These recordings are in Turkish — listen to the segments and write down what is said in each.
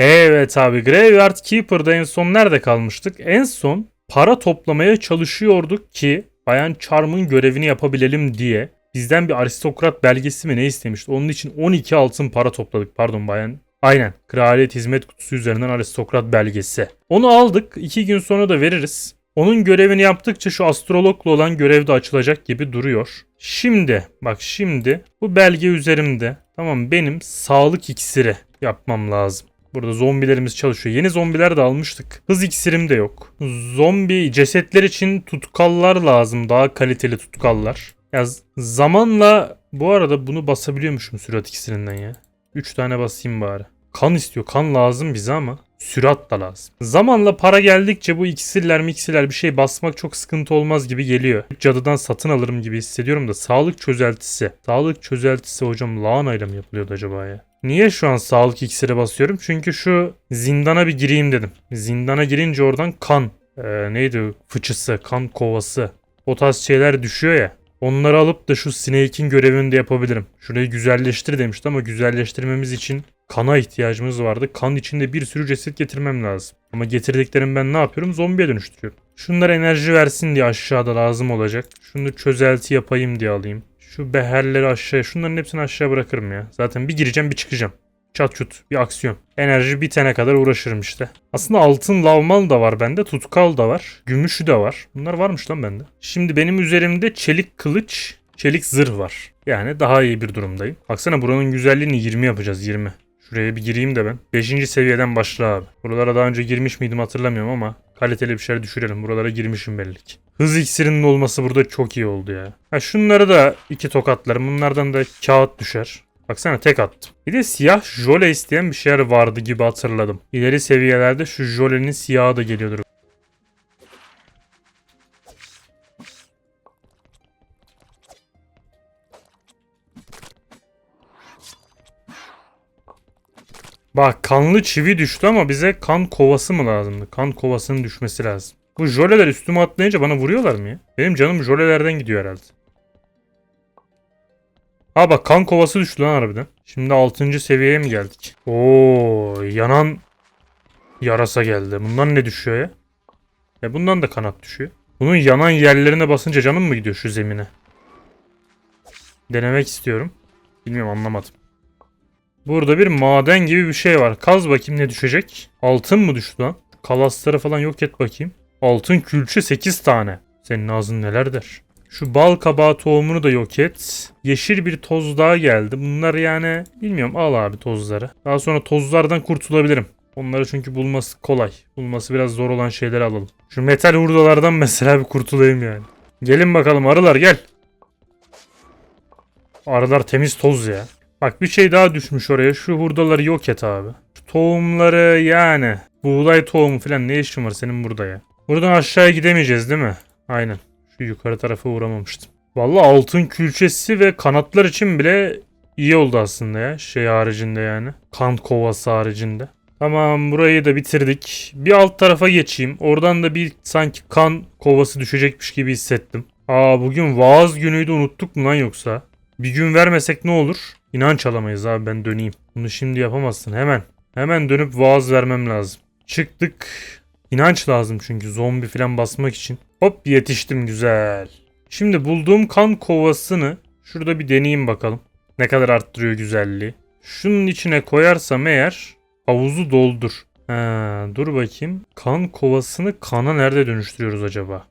Evet abi Graveyard Keeper'da en son nerede kalmıştık? En son para toplamaya çalışıyorduk ki Bayan Charm'ın görevini yapabilelim diye. Bizden bir aristokrat belgesi mi ne istemişti? Onun için 12 altın para topladık. Pardon bayan. Aynen. Kraliyet hizmet kutusu üzerinden aristokrat belgesi. Onu aldık. iki gün sonra da veririz. Onun görevini yaptıkça şu astrologla olan görev de açılacak gibi duruyor. Şimdi bak şimdi bu belge üzerimde. Tamam benim sağlık iksiri yapmam lazım. Burada zombilerimiz çalışıyor. Yeni zombiler de almıştık. Hız iksirim de yok. Zombi cesetler için tutkallar lazım. Daha kaliteli tutkallar. Ya zamanla bu arada bunu basabiliyormuşum sürat iksirinden ya. 3 tane basayım bari. Kan istiyor. Kan lazım bize ama sürat da lazım. Zamanla para geldikçe bu iksirler miksirler bir şey basmak çok sıkıntı olmaz gibi geliyor. Cadıdan satın alırım gibi hissediyorum da sağlık çözeltisi. Sağlık çözeltisi hocam lahanayla mı yapılıyordu acaba ya? Niye şu an sağlık iksiri basıyorum? Çünkü şu zindana bir gireyim dedim. Zindana girince oradan kan. Ee, neydi? Fıçısı, kan kovası. O tarz şeyler düşüyor ya. Onları alıp da şu Snake'in görevini de yapabilirim. Şurayı güzelleştir demişti ama güzelleştirmemiz için kana ihtiyacımız vardı. Kan içinde bir sürü ceset getirmem lazım. Ama getirdiklerimi ben ne yapıyorum? Zombiye dönüştürüyorum. Şunlar enerji versin diye aşağıda lazım olacak. Şunu çözelti yapayım diye alayım. Şu beherleri aşağıya, şunların hepsini aşağı bırakırım ya. Zaten bir gireceğim bir çıkacağım. Çat çut bir aksiyon. Enerji bitene kadar uğraşırım işte. Aslında altın lavmal da var bende. Tutkal da var. Gümüşü de var. Bunlar varmış lan bende. Şimdi benim üzerimde çelik kılıç, çelik zırh var. Yani daha iyi bir durumdayım. Baksana buranın güzelliğini 20 yapacağız 20. Şuraya bir gireyim de ben. 5. seviyeden başla abi. Buralara daha önce girmiş miydim hatırlamıyorum ama kaliteli bir şeyler düşürelim. Buralara girmişim belli ki. Hız iksirinin olması burada çok iyi oldu ya. Ha şunları da iki tokatlarım. Bunlardan da kağıt düşer. Baksana tek attım. Bir de siyah jöle isteyen bir şeyler vardı gibi hatırladım. İleri seviyelerde şu jölenin siyahı da geliyordur. Bak kanlı çivi düştü ama bize kan kovası mı lazımdı? Kan kovasının düşmesi lazım. Bu jöleler üstüme atlayınca bana vuruyorlar mı ya? Benim canım jölelerden gidiyor herhalde. Ha bak kan kovası düştü lan harbiden. Şimdi 6. seviyeye mi geldik? Oo yanan yarasa geldi. Bundan ne düşüyor ya? E bundan da kanat düşüyor. Bunun yanan yerlerine basınca canım mı gidiyor şu zemine? Denemek istiyorum. Bilmiyorum anlamadım. Burada bir maden gibi bir şey var. Kaz bakayım ne düşecek. Altın mı düştü lan? Kalasları falan yok et bakayım. Altın külçe 8 tane. Senin ağzın neler der. Şu bal kabağı tohumunu da yok et. Yeşil bir toz daha geldi. Bunlar yani bilmiyorum al abi tozları. Daha sonra tozlardan kurtulabilirim. Onları çünkü bulması kolay. Bulması biraz zor olan şeyleri alalım. Şu metal hurdalardan mesela bir kurtulayım yani. Gelin bakalım arılar gel. Arılar temiz toz ya. Bak bir şey daha düşmüş oraya. Şu hurdaları yok et abi. Şu tohumları yani. Buğday tohumu falan ne işin var senin burada ya. Buradan aşağıya gidemeyeceğiz değil mi? Aynen. Şu yukarı tarafa uğramamıştım. Vallahi altın külçesi ve kanatlar için bile iyi oldu aslında ya. Şey haricinde yani. Kan kovası haricinde. Tamam burayı da bitirdik. Bir alt tarafa geçeyim. Oradan da bir sanki kan kovası düşecekmiş gibi hissettim. Aa bugün vaaz günüydü unuttuk mu lan yoksa? Bir gün vermesek ne olur? İnanç alamayız abi ben döneyim. Bunu şimdi yapamazsın hemen. Hemen dönüp vaaz vermem lazım. Çıktık. İnanç lazım çünkü zombi falan basmak için. Hop yetiştim güzel. Şimdi bulduğum kan kovasını şurada bir deneyeyim bakalım. Ne kadar arttırıyor güzelliği. Şunun içine koyarsam eğer havuzu doldur. Ha, dur bakayım. Kan kovasını kana nerede dönüştürüyoruz acaba?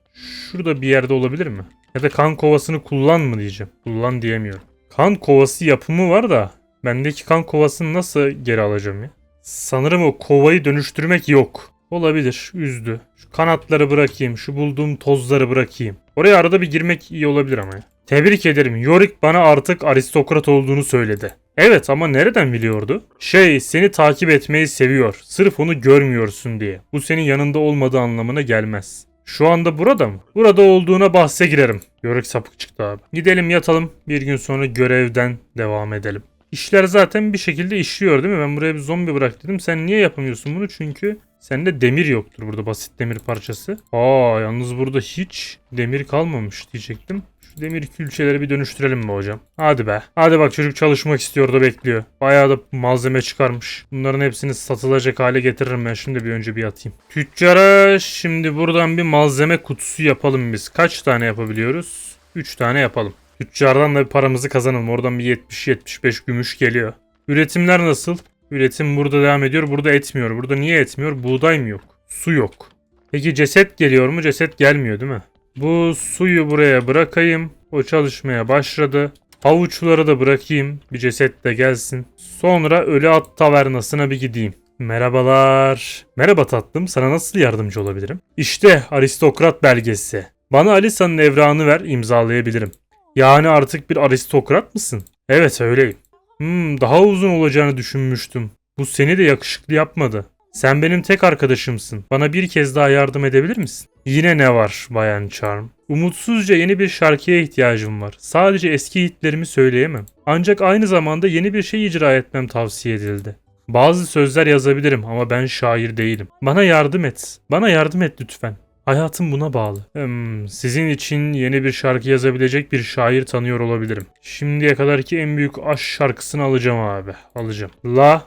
Şurada bir yerde olabilir mi? Ya da kan kovasını kullan mı diyeceğim. Kullan diyemiyorum. Kan kovası yapımı var da bendeki kan kovasını nasıl geri alacağım ya? Sanırım o kovayı dönüştürmek yok. Olabilir. Üzdü. Şu kanatları bırakayım. Şu bulduğum tozları bırakayım. Oraya arada bir girmek iyi olabilir ama ya. Tebrik ederim. Yorick bana artık aristokrat olduğunu söyledi. Evet ama nereden biliyordu? Şey seni takip etmeyi seviyor. Sırf onu görmüyorsun diye. Bu senin yanında olmadığı anlamına gelmez. Şu anda burada mı? Burada olduğuna bahse girerim. Yörük sapık çıktı abi. Gidelim yatalım. Bir gün sonra görevden devam edelim. İşler zaten bir şekilde işliyor değil mi? Ben buraya bir zombi bırak dedim. Sen niye yapamıyorsun bunu? Çünkü Sende demir yoktur burada basit demir parçası. Aa yalnız burada hiç demir kalmamış diyecektim. Demir külçeleri bir dönüştürelim mi hocam? Hadi be. Hadi bak çocuk çalışmak istiyor da bekliyor. Bayağı da malzeme çıkarmış. Bunların hepsini satılacak hale getiririm ben. Şimdi bir önce bir atayım. Tüccara şimdi buradan bir malzeme kutusu yapalım biz. Kaç tane yapabiliyoruz? 3 tane yapalım. Tüccardan da bir paramızı kazanalım. Oradan bir 70-75 gümüş geliyor. Üretimler nasıl? Üretim burada devam ediyor. Burada etmiyor. Burada niye etmiyor? Buğday mı yok? Su yok. Peki ceset geliyor mu? Ceset gelmiyor değil mi? Bu suyu buraya bırakayım. O çalışmaya başladı. Havuçları da bırakayım. Bir ceset de gelsin. Sonra Ölü At Tavernası'na bir gideyim. Merhabalar. Merhaba tatlım. Sana nasıl yardımcı olabilirim? İşte aristokrat belgesi. Bana Alisa'nın evrağını ver imzalayabilirim. Yani artık bir aristokrat mısın? Evet öyleyim. Hmm, daha uzun olacağını düşünmüştüm. Bu seni de yakışıklı yapmadı. Sen benim tek arkadaşımsın. Bana bir kez daha yardım edebilir misin? Yine ne var Bayan Charm? Umutsuzca yeni bir şarkıya ihtiyacım var. Sadece eski hitlerimi söyleyemem. Ancak aynı zamanda yeni bir şey icra etmem tavsiye edildi. Bazı sözler yazabilirim ama ben şair değilim. Bana yardım et. Bana yardım et lütfen. Hayatım buna bağlı. Hmm, sizin için yeni bir şarkı yazabilecek bir şair tanıyor olabilirim. Şimdiye kadarki en büyük aşk şarkısını alacağım abi. Alacağım. La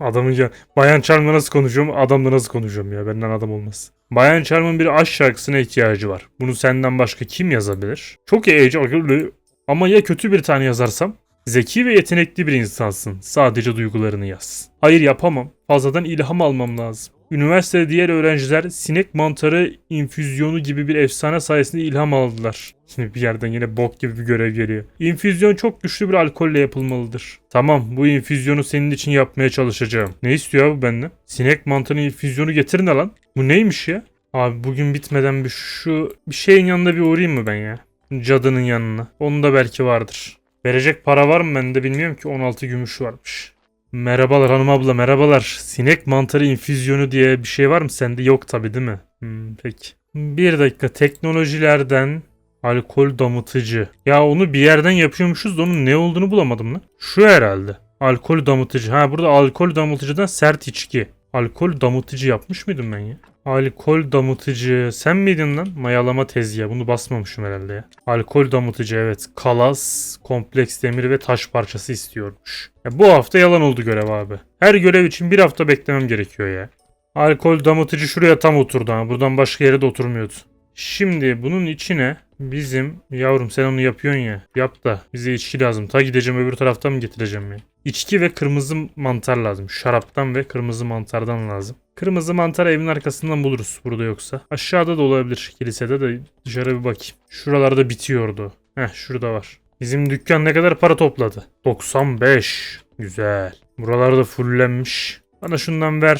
Adamın ya Bayan Charm'la nasıl konuşuyorum? Adamla nasıl konuşuyorum ya? Benden adam olmaz. Bayan Charm'ın bir aşk şarkısına ihtiyacı var. Bunu senden başka kim yazabilir? Çok heyecanlı ama ya kötü bir tane yazarsam? Zeki ve yetenekli bir insansın. Sadece duygularını yaz. Hayır yapamam. Fazladan ilham almam lazım. Üniversitede diğer öğrenciler sinek mantarı infüzyonu gibi bir efsane sayesinde ilham aldılar. Şimdi bir yerden yine bok gibi bir görev geliyor. İnfüzyon çok güçlü bir alkolle yapılmalıdır. Tamam bu infüzyonu senin için yapmaya çalışacağım. Ne istiyor abi benden? Sinek mantarı infüzyonu getirin lan. Bu neymiş ya? Abi bugün bitmeden bir şu bir şeyin yanında bir uğrayayım mı ben ya? Cadının yanına. Onun da belki vardır. Verecek para var mı bende bilmiyorum ki 16 gümüş varmış. Merhabalar hanım abla merhabalar. Sinek mantarı infüzyonu diye bir şey var mı sende? Yok tabi değil mi? Hmm, peki. Bir dakika teknolojilerden alkol damıtıcı. Ya onu bir yerden yapıyormuşuz da onun ne olduğunu bulamadım lan. Şu herhalde. Alkol damıtıcı. Ha burada alkol damıtıcıdan sert içki. Alkol damıtıcı yapmış mıydım ben ya? Alkol damıtıcı. Sen miydin lan? Mayalama tezgahı. Bunu basmamışım herhalde ya. Alkol damıtıcı evet. Kalas, kompleks demir ve taş parçası istiyormuş. Ya bu hafta yalan oldu görev abi. Her görev için bir hafta beklemem gerekiyor ya. Alkol damıtıcı şuraya tam oturdu ha. Buradan başka yere de oturmuyordu. Şimdi bunun içine bizim yavrum sen onu yapıyorsun ya. Yap da bize içki lazım. Ta gideceğim öbür taraftan mı getireceğim ya? İçki ve kırmızı mantar lazım. Şaraptan ve kırmızı mantardan lazım. Kırmızı mantar evin arkasından buluruz burada yoksa. Aşağıda da olabilir kilisede de dışarı bir bakayım. Şuralarda bitiyordu. Heh şurada var. Bizim dükkan ne kadar para topladı? 95. Güzel. Buralarda fullenmiş. Bana şundan ver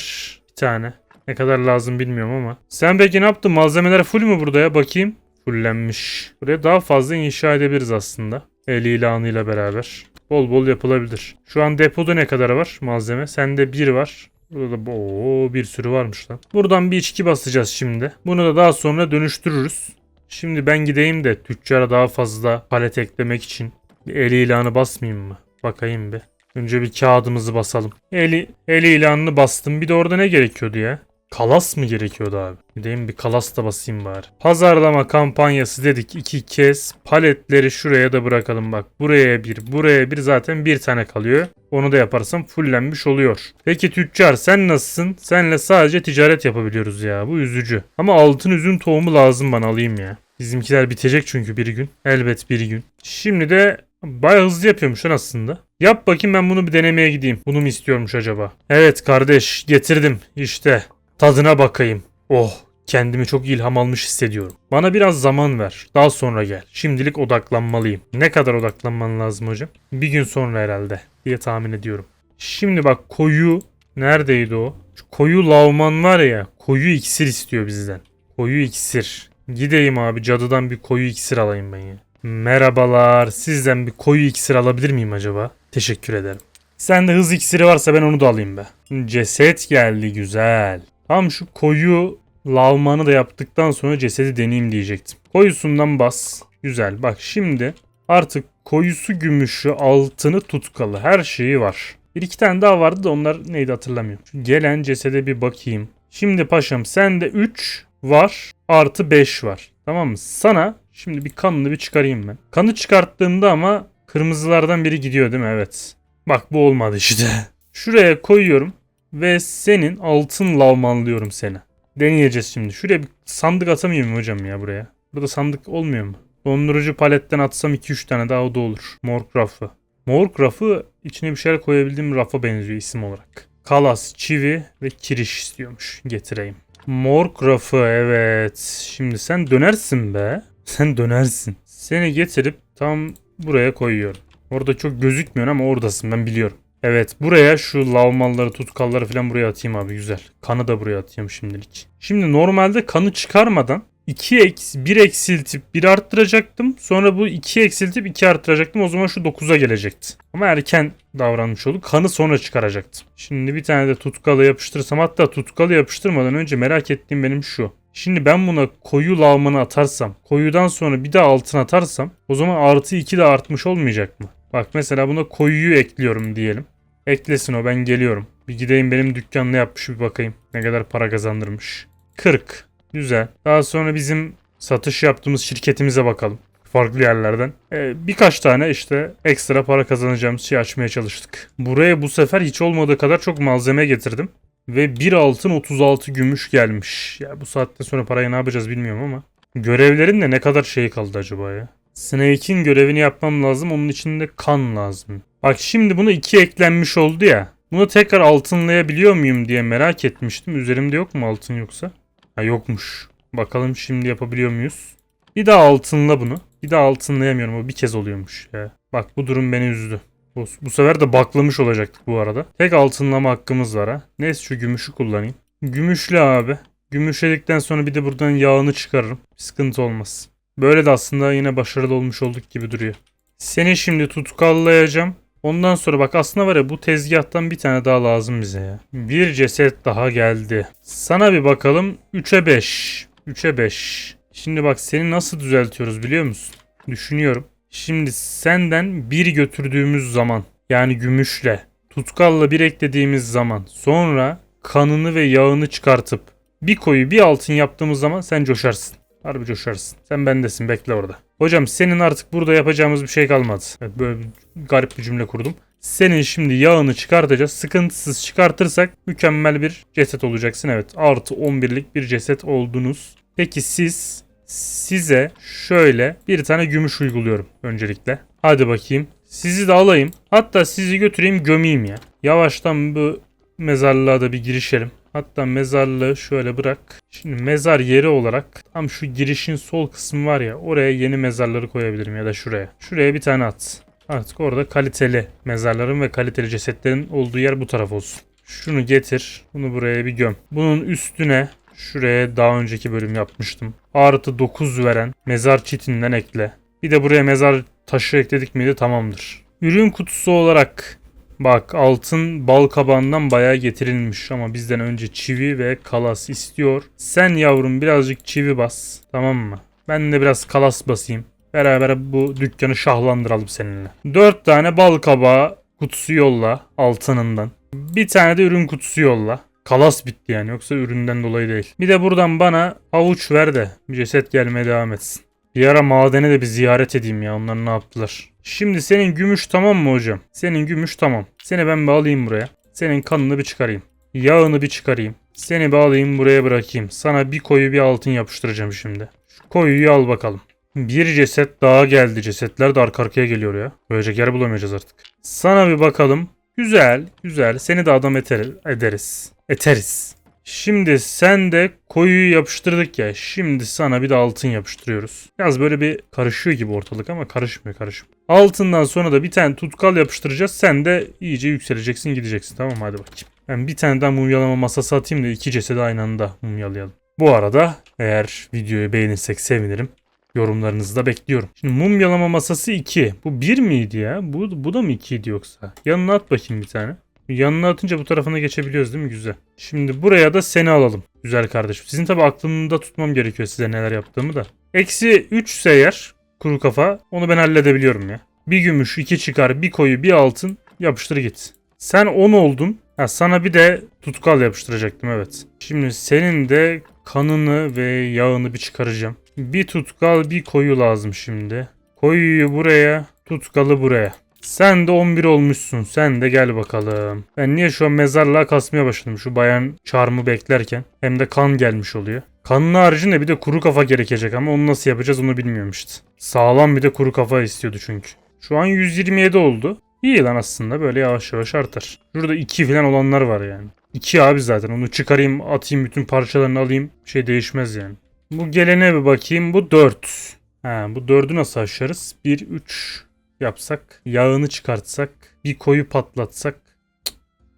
bir tane. Ne kadar lazım bilmiyorum ama. Sen peki ne yaptın? Malzemeler full mü burada ya? Bakayım. Fullenmiş. Buraya daha fazla inşa edebiliriz aslında. El ilanıyla beraber. Bol bol yapılabilir. Şu an depoda ne kadar var malzeme? Sende bir var. Burada da oo, bir sürü varmış lan. Buradan bir içki basacağız şimdi. Bunu da daha sonra dönüştürürüz. Şimdi ben gideyim de tüccara daha fazla palet eklemek için bir el ilanı basmayayım mı? Bakayım bir. Önce bir kağıdımızı basalım. Eli, el ilanını bastım. Bir de orada ne gerekiyordu ya? Kalas mı gerekiyordu abi? Gideyim bir kalas da basayım bari. Pazarlama kampanyası dedik iki kez. Paletleri şuraya da bırakalım bak. Buraya bir, buraya bir zaten bir tane kalıyor. Onu da yaparsam fullenmiş oluyor. Peki tüccar sen nasılsın? Senle sadece ticaret yapabiliyoruz ya. Bu üzücü. Ama altın üzüm tohumu lazım bana alayım ya. Bizimkiler bitecek çünkü bir gün. Elbet bir gün. Şimdi de Bayağı hızlı yapıyormuş lan aslında. Yap bakayım ben bunu bir denemeye gideyim. Bunu mu istiyormuş acaba? Evet kardeş getirdim işte. Tadına bakayım. Oh kendimi çok ilham almış hissediyorum. Bana biraz zaman ver. Daha sonra gel. Şimdilik odaklanmalıyım. Ne kadar odaklanman lazım hocam? Bir gün sonra herhalde diye tahmin ediyorum. Şimdi bak koyu neredeydi o? Şu koyu lavman var ya koyu iksir istiyor bizden. Koyu iksir. Gideyim abi cadıdan bir koyu iksir alayım ben ya. Merhabalar. Sizden bir koyu iksir alabilir miyim acaba? Teşekkür ederim. Sende hız iksiri varsa ben onu da alayım be. Ceset geldi güzel. Tam şu koyu lavmanı da yaptıktan sonra cesedi deneyeyim diyecektim. Koyusundan bas. Güzel. Bak şimdi artık koyusu gümüşü, altını tutkalı her şeyi var. Bir iki tane daha vardı da onlar neydi hatırlamıyorum. Şu gelen cesede bir bakayım. Şimdi paşam sende 3 var artı 5 var. Tamam mı? Sana şimdi bir kanını bir çıkarayım ben. Kanı çıkarttığımda ama kırmızılardan biri gidiyor değil mi? Evet. Bak bu olmadı işte. Şuraya koyuyorum ve senin altın lavmanlıyorum seni. Deneyeceğiz şimdi. Şuraya bir sandık atamıyor muyum hocam ya buraya? Burada sandık olmuyor mu? Dondurucu paletten atsam 2-3 tane daha da olur. Morg rafı. Morg rafı içine bir şeyler koyabildiğim rafa benziyor isim olarak. Kalas, çivi ve kiriş istiyormuş. Getireyim. Morg rafı evet. Şimdi sen dönersin be. Sen dönersin. Seni getirip tam buraya koyuyorum. Orada çok gözükmüyor ama oradasın ben biliyorum. Evet buraya şu lavmalları tutkalları falan buraya atayım abi güzel. Kanı da buraya atayım şimdilik. Şimdi normalde kanı çıkarmadan 2 eks 1 eksiltip 1 arttıracaktım. Sonra bu 2 eksiltip 2 arttıracaktım. O zaman şu 9'a gelecekti. Ama erken davranmış olduk. Kanı sonra çıkaracaktım. Şimdi bir tane de tutkalı yapıştırsam hatta tutkalı yapıştırmadan önce merak ettiğim benim şu. Şimdi ben buna koyu lavmanı atarsam, koyudan sonra bir de altın atarsam o zaman artı 2 de artmış olmayacak mı? Bak mesela buna koyuyu ekliyorum diyelim. Eklesin o ben geliyorum. Bir gideyim benim dükkanını yapmış bir bakayım. Ne kadar para kazandırmış. 40. Güzel. Daha sonra bizim satış yaptığımız şirketimize bakalım. Farklı yerlerden. Ee, birkaç tane işte ekstra para kazanacağımız şey açmaya çalıştık. Buraya bu sefer hiç olmadığı kadar çok malzeme getirdim. Ve 1 altın 36 gümüş gelmiş. Ya bu saatten sonra parayı ne yapacağız bilmiyorum ama. Görevlerin de ne kadar şey kaldı acaba ya? Snake'in görevini yapmam lazım. Onun için de kan lazım. Bak şimdi buna 2 eklenmiş oldu ya. Bunu tekrar altınlayabiliyor muyum diye merak etmiştim. Üzerimde yok mu altın yoksa? Ha yokmuş. Bakalım şimdi yapabiliyor muyuz? Bir daha altınla bunu. Bir daha altınlayamıyorum. O bir kez oluyormuş. Ya. Bak bu durum beni üzdü. Bu, bu sefer de baklamış olacaktık bu arada. Tek altınlama hakkımız var ha. Neyse şu gümüşü kullanayım. Gümüşle abi. Gümüşledikten sonra bir de buradan yağını çıkarırım. Sıkıntı olmaz. Böyle de aslında yine başarılı olmuş olduk gibi duruyor. Seni şimdi tutkallayacağım. Ondan sonra bak aslında var ya bu tezgahtan bir tane daha lazım bize ya. Bir ceset daha geldi. Sana bir bakalım. 3'e 5. 3'e 5. Şimdi bak seni nasıl düzeltiyoruz biliyor musun? Düşünüyorum. Şimdi senden bir götürdüğümüz zaman yani gümüşle tutkalla bir eklediğimiz zaman sonra kanını ve yağını çıkartıp bir koyu bir altın yaptığımız zaman sen coşarsın. Harbi coşarsın. Sen bendesin bekle orada. Hocam senin artık burada yapacağımız bir şey kalmadı. Böyle bir garip bir cümle kurdum. Senin şimdi yağını çıkartacağız. Sıkıntısız çıkartırsak mükemmel bir ceset olacaksın. Evet artı 11'lik bir ceset oldunuz. Peki siz size şöyle bir tane gümüş uyguluyorum öncelikle. Hadi bakayım. Sizi de alayım. Hatta sizi götüreyim gömeyim ya. Yavaştan bu mezarlığa da bir girişelim. Hatta mezarlığı şöyle bırak. Şimdi mezar yeri olarak tam şu girişin sol kısmı var ya oraya yeni mezarları koyabilirim ya da şuraya. Şuraya bir tane at. Artık orada kaliteli mezarların ve kaliteli cesetlerin olduğu yer bu taraf olsun. Şunu getir. Bunu buraya bir göm. Bunun üstüne şuraya daha önceki bölüm yapmıştım. Artı 9 veren mezar çitinden ekle. Bir de buraya mezar taşı ekledik miydi tamamdır. Ürün kutusu olarak Bak altın bal kabağından bayağı getirilmiş ama bizden önce çivi ve kalas istiyor. Sen yavrum birazcık çivi bas tamam mı? Ben de biraz kalas basayım. Beraber bu dükkanı şahlandıralım seninle. 4 tane bal kabağı kutusu yolla altınından. Bir tane de ürün kutusu yolla. Kalas bitti yani yoksa üründen dolayı değil. Bir de buradan bana havuç ver de ceset gelmeye devam etsin. Bir ara madene de bir ziyaret edeyim ya onlar ne yaptılar. Şimdi senin gümüş tamam mı hocam? Senin gümüş tamam. Seni ben bir alayım buraya. Senin kanını bir çıkarayım. Yağını bir çıkarayım. Seni bir alayım buraya bırakayım. Sana bir koyu bir altın yapıştıracağım şimdi. Şu koyuyu al bakalım. Bir ceset daha geldi. Cesetler de arka arkaya geliyor ya. Böylece yer bulamayacağız artık. Sana bir bakalım. Güzel, güzel. Seni de adam eter- ederiz. Eteriz. Şimdi sen de koyuyu yapıştırdık ya. Şimdi sana bir de altın yapıştırıyoruz. Biraz böyle bir karışıyor gibi ortalık ama karışmıyor karışmıyor. Altından sonra da bir tane tutkal yapıştıracağız. Sen de iyice yükseleceksin gideceksin tamam mı? Hadi bakayım. Ben bir tane daha mumyalama masası atayım da iki cesedi aynı anda mumyalayalım. Bu arada eğer videoyu beğenirsek sevinirim. Yorumlarınızı da bekliyorum. Şimdi mumyalama masası 2. Bu 1 miydi ya? Bu, bu da mı 2 idi yoksa? Yanına at bakayım bir tane. Yanına atınca bu tarafına geçebiliyoruz değil mi? Güzel. Şimdi buraya da seni alalım. Güzel kardeşim. Sizin tabi aklımda tutmam gerekiyor size neler yaptığımı da. Eksi 3 ise eğer kuru kafa onu ben halledebiliyorum ya. Bir gümüş, iki çıkar, bir koyu, bir altın yapıştır git. Sen 10 oldun. Ha, sana bir de tutkal yapıştıracaktım evet. Şimdi senin de kanını ve yağını bir çıkaracağım. Bir tutkal bir koyu lazım şimdi. Koyuyu buraya, tutkalı buraya. Sen de 11 olmuşsun. Sen de gel bakalım. Ben niye şu an mezarlığa kasmaya başladım şu bayan çarmı beklerken. Hem de kan gelmiş oluyor. Kanın haricinde bir de kuru kafa gerekecek ama onu nasıl yapacağız onu bilmiyorum işte. Sağlam bir de kuru kafa istiyordu çünkü. Şu an 127 oldu. İyi lan aslında böyle yavaş yavaş artar. Şurada 2 falan olanlar var yani. 2 abi zaten onu çıkarayım atayım bütün parçalarını alayım şey değişmez yani. Bu gelene bir bakayım bu 4. Ha, bu 4'ü nasıl aşarız? 1, 3 yapsak. Yağını çıkartsak. Bir koyu patlatsak.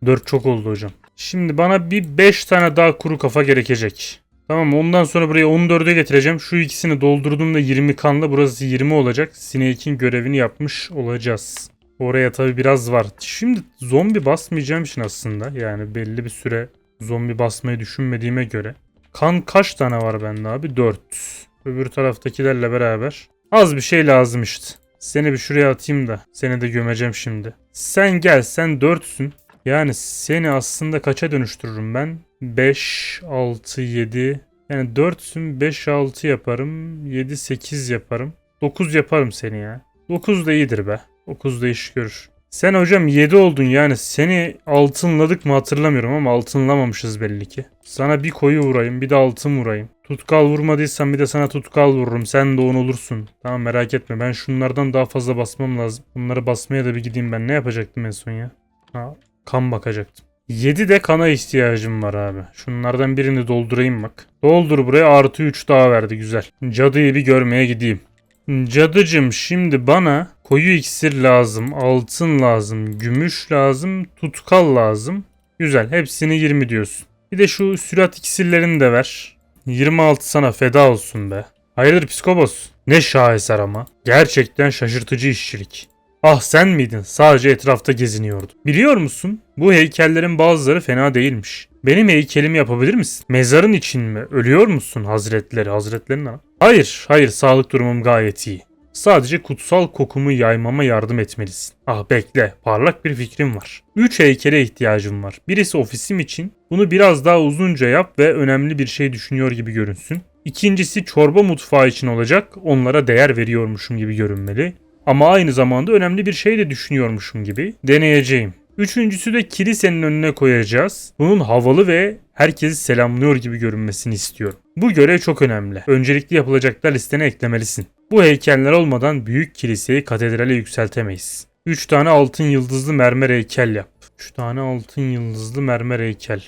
4 çok oldu hocam. Şimdi bana bir 5 tane daha kuru kafa gerekecek. Tamam ondan sonra buraya 14'e getireceğim. Şu ikisini doldurduğumda 20 kanla burası 20 olacak. Snake'in görevini yapmış olacağız. Oraya tabi biraz var. Şimdi zombi basmayacağım için aslında yani belli bir süre zombi basmayı düşünmediğime göre. Kan kaç tane var bende abi? 4. Öbür taraftakilerle beraber. Az bir şey lazım işte. Seni bir şuraya atayım da seni de gömeceğim şimdi. Sen gel sen 4'sün. Yani seni aslında kaça dönüştürürüm ben? 5, 6, 7. Yani 4'sün 5, 6 yaparım. 7, 8 yaparım. 9 yaparım seni ya. 9 da iyidir be. 9 da iş görür. Sen hocam 7 oldun yani seni altınladık mı hatırlamıyorum ama altınlamamışız belli ki. Sana bir koyu vurayım bir de altın vurayım. Tutkal vurmadıysan bir de sana tutkal vururum sen de on olursun. Tamam merak etme ben şunlardan daha fazla basmam lazım. Bunları basmaya da bir gideyim ben ne yapacaktım en son ya? Ha, kan bakacaktım. 7 de kana ihtiyacım var abi. Şunlardan birini doldurayım bak. Doldur buraya artı 3 daha verdi güzel. Cadıyı bir görmeye gideyim. Cadıcım şimdi bana koyu iksir lazım, altın lazım, gümüş lazım, tutkal lazım. Güzel hepsini 20 diyorsun. Bir de şu sürat iksirlerini de ver. 26 sana feda olsun be. Hayırdır psikobos? Ne şaheser ama. Gerçekten şaşırtıcı işçilik. Ah sen miydin? Sadece etrafta geziniyordun. Biliyor musun? Bu heykellerin bazıları fena değilmiş. Benim heykelimi yapabilir misin? Mezarın için mi? Ölüyor musun hazretleri? Hazretlerin ha? Hayır, hayır sağlık durumum gayet iyi. Sadece kutsal kokumu yaymama yardım etmelisin. Ah bekle, parlak bir fikrim var. Üç heykele ihtiyacım var. Birisi ofisim için. Bunu biraz daha uzunca yap ve önemli bir şey düşünüyor gibi görünsün. İkincisi çorba mutfağı için olacak. Onlara değer veriyormuşum gibi görünmeli. Ama aynı zamanda önemli bir şey de düşünüyormuşum gibi. Deneyeceğim. Üçüncüsü de kilisenin önüne koyacağız. Bunun havalı ve herkesi selamlıyor gibi görünmesini istiyorum. Bu görev çok önemli. Öncelikli yapılacaklar listene eklemelisin. Bu heykeller olmadan büyük kiliseyi katedrale yükseltemeyiz. 3 tane altın yıldızlı mermer heykel yap. 3 tane altın yıldızlı mermer heykel.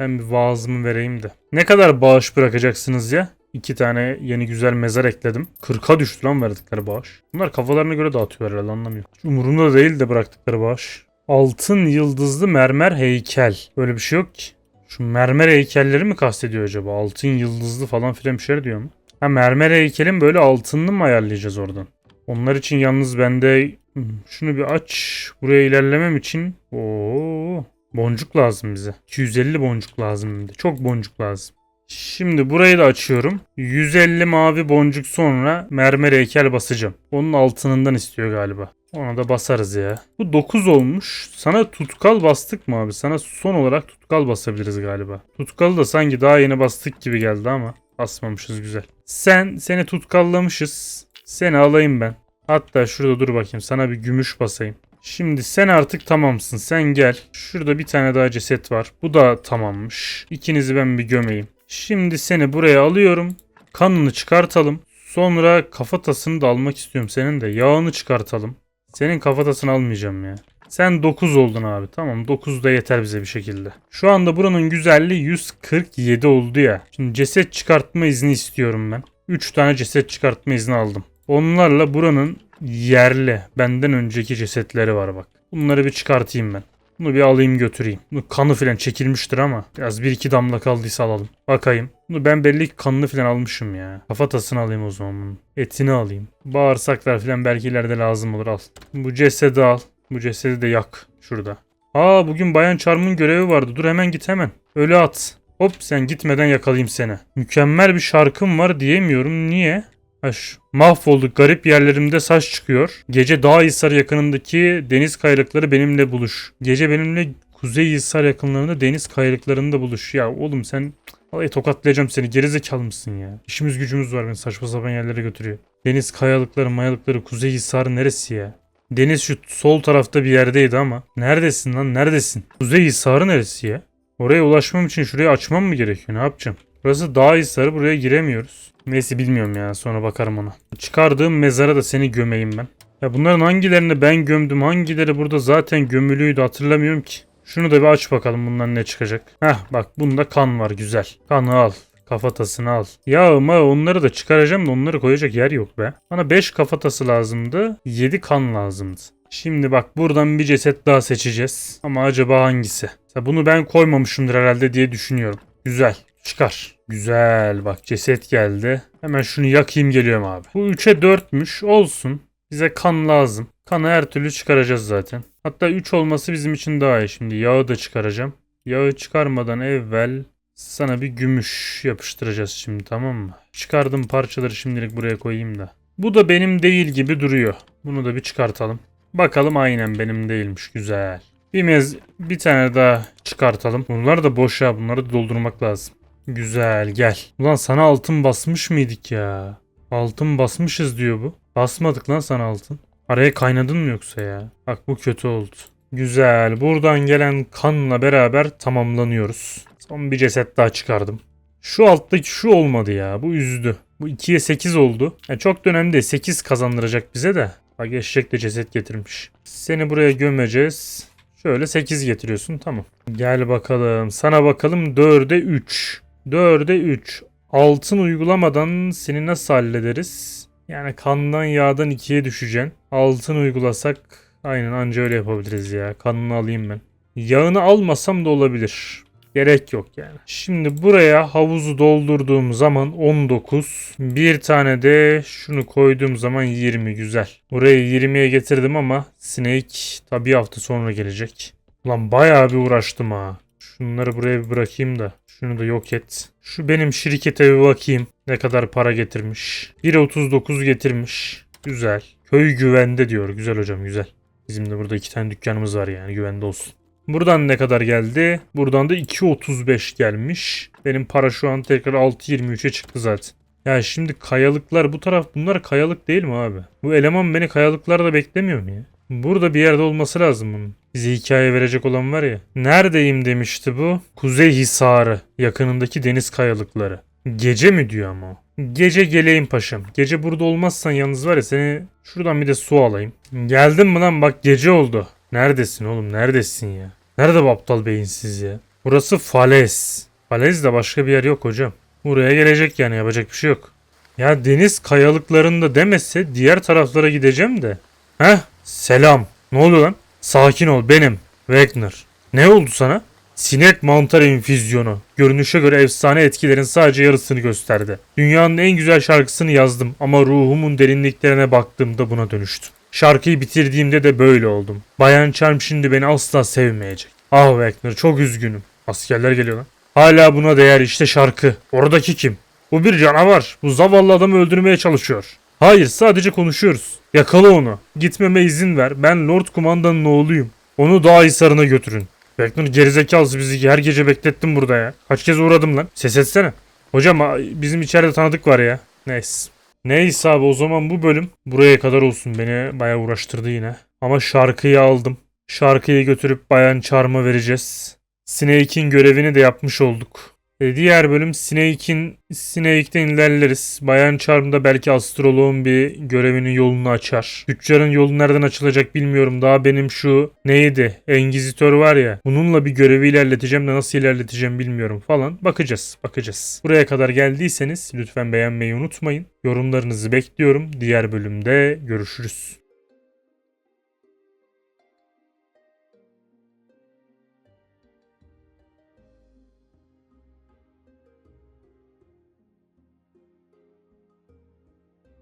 Ben bir vaazımı vereyim de. Ne kadar bağış bırakacaksınız ya? İki tane yeni güzel mezar ekledim. 40'a düştü lan verdikleri bağış. Bunlar kafalarına göre dağıtıyorlar herhalde anlamıyorum. Hiç umurumda değil de bıraktıkları bağış. Altın yıldızlı mermer heykel. Böyle bir şey yok ki. Şu mermer heykelleri mi kastediyor acaba? Altın yıldızlı falan filan bir şeyler diyor mu? Ha mermer heykelin böyle altınını mı ayarlayacağız oradan? Onlar için yalnız bende Hmm, şunu bir aç. Buraya ilerlemem için Oo, boncuk lazım bize. 250 boncuk lazım. Çok boncuk lazım. Şimdi burayı da açıyorum. 150 mavi boncuk sonra mermer heykel basacağım. Onun altınından istiyor galiba. Ona da basarız ya. Bu 9 olmuş. Sana tutkal bastık mı abi? Sana son olarak tutkal basabiliriz galiba. Tutkalı da sanki daha yeni bastık gibi geldi ama basmamışız güzel. Sen seni tutkallamışız. Seni alayım ben. Hatta şurada dur bakayım sana bir gümüş basayım. Şimdi sen artık tamamsın. Sen gel. Şurada bir tane daha ceset var. Bu da tamammış. İkinizi ben bir gömeyim. Şimdi seni buraya alıyorum. Kanını çıkartalım. Sonra kafatasını da almak istiyorum senin de. Yağını çıkartalım. Senin kafatasını almayacağım ya. Sen 9 oldun abi. Tamam 9 da yeter bize bir şekilde. Şu anda buranın güzelliği 147 oldu ya. Şimdi ceset çıkartma izni istiyorum ben. 3 tane ceset çıkartma izni aldım. Onlarla buranın yerli benden önceki cesetleri var bak. Bunları bir çıkartayım ben. Bunu bir alayım götüreyim. Bu kanı filan çekilmiştir ama biraz bir iki damla kaldıysa alalım. Bakayım. Bunu ben belli ki kanını filan almışım ya. Kafatasını alayım o zaman bunun. Etini alayım. Bağırsaklar filan belki ileride lazım olur al. Bu cesedi al. Bu cesedi de yak. Şurada. Aa bugün Bayan Charm'ın görevi vardı. Dur hemen git hemen. Öyle at. Hop sen gitmeden yakalayayım seni. Mükemmel bir şarkım var diyemiyorum. Niye? Haş. Mahvolduk. Garip yerlerimde saç çıkıyor. Gece Dağhisar yakınındaki deniz kayalıkları benimle buluş. Gece benimle Kuzey Hisar yakınlarında deniz kayalıklarında buluş. Ya oğlum sen Vallahi tokatlayacağım seni. Gerizekalı mısın ya? İşimiz gücümüz var beni saçma sapan yerlere götürüyor. Deniz kayalıkları mayalıkları Kuzey Hisar neresi ya? Deniz şu sol tarafta bir yerdeydi ama. Neredesin lan neredesin? Kuzey Hisarı neresi ya? Oraya ulaşmam için şurayı açmam mı gerekiyor? Ne yapacağım? Burası dağ hisarı buraya giremiyoruz. Neyse bilmiyorum ya sonra bakarım ona. Çıkardığım mezara da seni gömeyim ben. Ya bunların hangilerini ben gömdüm hangileri burada zaten gömülüydü hatırlamıyorum ki. Şunu da bir aç bakalım bundan ne çıkacak. Heh bak bunda kan var güzel. Kanı al. Kafatasını al. Ya ama onları da çıkaracağım da onları koyacak yer yok be. Bana 5 kafatası lazımdı. 7 kan lazımdı. Şimdi bak buradan bir ceset daha seçeceğiz. Ama acaba hangisi? Mesela bunu ben koymamışımdır herhalde diye düşünüyorum. Güzel. Çıkar. Güzel bak ceset geldi. Hemen şunu yakayım geliyorum abi. Bu 3'e 4'müş olsun. Bize kan lazım. Kanı her türlü çıkaracağız zaten. Hatta 3 olması bizim için daha iyi. Şimdi yağı da çıkaracağım. Yağı çıkarmadan evvel sana bir gümüş yapıştıracağız şimdi tamam mı? Çıkardığım parçaları şimdilik buraya koyayım da. Bu da benim değil gibi duruyor. Bunu da bir çıkartalım. Bakalım aynen benim değilmiş. Güzel. Bir mez bir tane daha çıkartalım. Bunlar da boş ya. Bunları da doldurmak lazım. Güzel gel. Ulan sana altın basmış mıydık ya? Altın basmışız diyor bu. Basmadık lan sana altın. Araya kaynadın mı yoksa ya? Bak bu kötü oldu. Güzel. Buradan gelen kanla beraber tamamlanıyoruz. Son bir ceset daha çıkardım. Şu alttaki şu olmadı ya. Bu üzdü. Bu 2'ye 8 oldu. Yani çok da önemli değil. 8 kazandıracak bize de. Bak eşek de ceset getirmiş. Seni buraya gömeceğiz. Şöyle 8 getiriyorsun tamam. Gel bakalım. Sana bakalım 4'e 3. 4'e 3. Altın uygulamadan seni nasıl hallederiz? Yani kandan yağdan 2'ye düşeceksin. Altın uygulasak aynen anca öyle yapabiliriz ya. Kanını alayım ben. Yağını almasam da olabilir. Gerek yok yani. Şimdi buraya havuzu doldurduğum zaman 19. Bir tane de şunu koyduğum zaman 20 güzel. Burayı 20'ye getirdim ama Snake tabi hafta sonra gelecek. Ulan bayağı bir uğraştım ha. Şunları buraya bir bırakayım da. Şunu da yok et. Şu benim şirkete bir bakayım. Ne kadar para getirmiş. 1.39 getirmiş. Güzel. Köy güvende diyor. Güzel hocam güzel. Bizim de burada iki tane dükkanımız var yani güvende olsun. Buradan ne kadar geldi? Buradan da 2.35 gelmiş. Benim para şu an tekrar 6.23'e çıktı zaten. Ya şimdi kayalıklar bu taraf bunlar kayalık değil mi abi? Bu eleman beni kayalıklarda beklemiyor mu ya? Burada bir yerde olması lazım bunun. Bize hikaye verecek olan var ya. Neredeyim demişti bu? Kuzey Hisarı. Yakınındaki deniz kayalıkları. Gece mi diyor ama o? Gece geleyim paşam. Gece burada olmazsan yalnız var ya seni şuradan bir de su alayım. Geldin mi lan bak gece oldu. Neredesin oğlum neredesin ya? Nerede bu aptal beyinsiz ya? Burası Falez. Falez de başka bir yer yok hocam. Buraya gelecek yani yapacak bir şey yok. Ya deniz kayalıklarında demese diğer taraflara gideceğim de. Heh selam. Ne oluyor lan? Sakin ol benim. Wagner. Ne oldu sana? Sinek mantar infüzyonu. Görünüşe göre efsane etkilerin sadece yarısını gösterdi. Dünyanın en güzel şarkısını yazdım ama ruhumun derinliklerine baktığımda buna dönüştüm. Şarkıyı bitirdiğimde de böyle oldum. Bayan Charm şimdi beni asla sevmeyecek. Ah Wagner çok üzgünüm. Askerler geliyor lan. Hala buna değer işte şarkı. Oradaki kim? Bu bir canavar. Bu zavallı adamı öldürmeye çalışıyor. Hayır sadece konuşuyoruz. Yakala onu. Gitmeme izin ver. Ben Lord Kumandan'ın oğluyum. Onu dağ hisarına götürün. Wagner gerizekalısı bizi her gece beklettin burada ya. Kaç kez uğradım lan. Ses etsene. Hocam bizim içeride tanıdık var ya. Neyse. Neyse abi o zaman bu bölüm buraya kadar olsun. Beni bayağı uğraştırdı yine. Ama şarkıyı aldım. Şarkıyı götürüp Bayan Charm'a vereceğiz. Snake'in görevini de yapmış olduk. E, diğer bölüm Snake'in Snake'den ilerleriz. Bayan Charm'da belki astroloğun bir görevinin yolunu açar. Tüccarın yolu nereden açılacak bilmiyorum. Daha benim şu neydi? Engizitör var ya. Bununla bir görevi ilerleteceğim de nasıl ilerleteceğim bilmiyorum falan. Bakacağız. Bakacağız. Buraya kadar geldiyseniz lütfen beğenmeyi unutmayın. Yorumlarınızı bekliyorum. Diğer bölümde görüşürüz.